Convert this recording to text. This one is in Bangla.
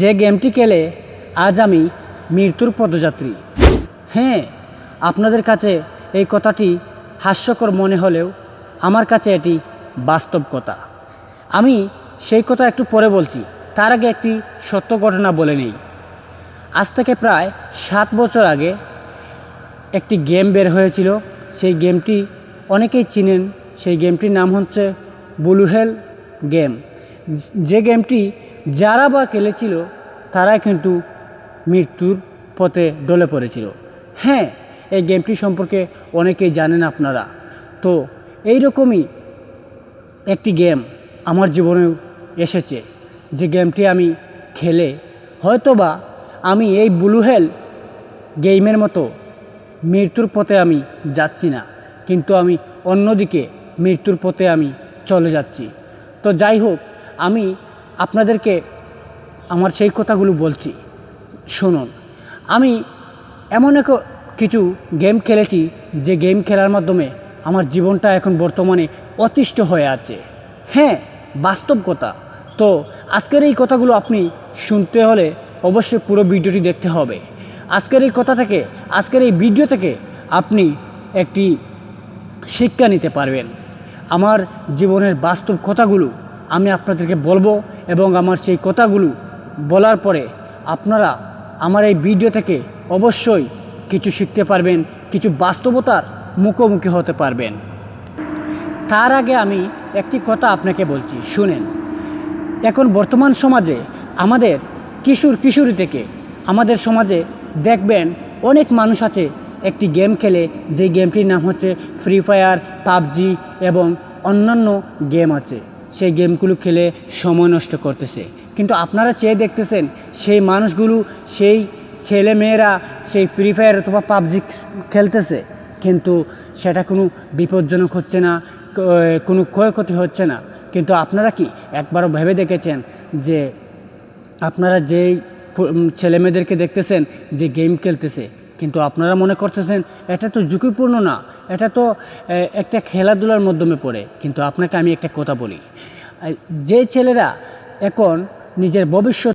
যে গেমটি খেলে আজ আমি মৃত্যুর পদযাত্রী। হ্যাঁ আপনাদের কাছে এই কথাটি হাস্যকর মনে হলেও আমার কাছে এটি বাস্তব কথা। আমি সেই কথা একটু পরে বলছি, তার আগে একটি সত্য ঘটনা বলে নেই। আজ থেকে প্রায় সাত বছর আগে একটি গেম বের হয়েছিল, সেই গেমটি অনেকেই চিনেন, সেই গেমটির নাম হচ্ছে ব্লুহেল গেম। যে গেমটি যারা বা খেলেছিল তারা কিন্তু মৃত্যুর পথে ডলে পড়েছিল। হ্যাঁ এই গেমটি সম্পর্কে অনেকেই জানেন আপনারা। তো এই রকমই একটি গেম আমার জীবনেও এসেছে। যে গেমটি আমি খেলে হয়তোবা আমি এই ব্লু হেল গেমের মতো মৃত্যুর পথে আমি যাচ্ছি না, কিন্তু আমি অন্যদিকে মৃত্যুর পথে আমি চলে যাচ্ছি। তো যাই হোক, আমি আপনাদেরকে আমার সেই কথাগুলো বলছি। শুনুন, আমি এমন এক কিছু গেম খেলেছি, যে গেম খেলার মাধ্যমে আমার জীবনটা এখন বর্তমানে অতিষ্ঠ হয়ে আছে। হ্যাঁ বাস্তব কথা। তো আজকের এই কথাগুলো আপনি শুনতে হলে অবশ্যই পুরো ভিডিওটি দেখতে হবে। আজকের এই কথা থেকে, আজকের এই ভিডিও থেকে আপনি একটি শিক্ষা নিতে পারবেন। আমার জীবনের বাস্তব কথাগুলো আমি আপনাদেরকে বলব এবং আমার সেই কথাগুলো বলার পরে আপনারা আমার এই ভিডিও থেকে অবশ্যই কিছু শিখতে পারবেন, কিছু বাস্তবতার মুখোমুখি হতে পারবেন। তার আগে আমি একটি কথা আপনাকে বলছি, শুনেন। এখন বর্তমান সমাজে আমাদের কিশোর কিশোরী থেকে আমাদের সমাজে দেখবেন অনেক মানুষ আছে একটি গেম খেলে যে গেমটির নাম হচ্ছে ফ্রি ফায়ার পাবজি এবং অন্যান্য গেম আছে। সেই গেমগুলো খেলে সময় নষ্ট করতেছে। কিন্তু আপনারা চেয়ে দেখতেছেন, সেই মানুষগুলো, সেই ছেলে মেয়েরা, সেই ফ্রি ফায়ার অথবা পাবজি খেলতেছে। কিন্তু সেটা কোনো বিপজ্জনক হচ্ছে না কোনো ক্ষয়ক্ষতি হচ্ছে না। কিন্তু আপনারা কি একবারও ভেবে দেখেছেন যে আপনারা যেই ছেলেমেয়েদেরকে দেখতেছেন যে গেম খেলতেছে, কিন্তু আপনারা মনে করতেছেন, এটা তো ঝুঁকিপূর্ণ না এটা তো একটা খেলাধুলার মাধ্যমে পড়ে, কিন্তু আপনাকে আমি একটা কথা বলি। যে ছেলেরা এখন নিজের ভবিষ্যৎ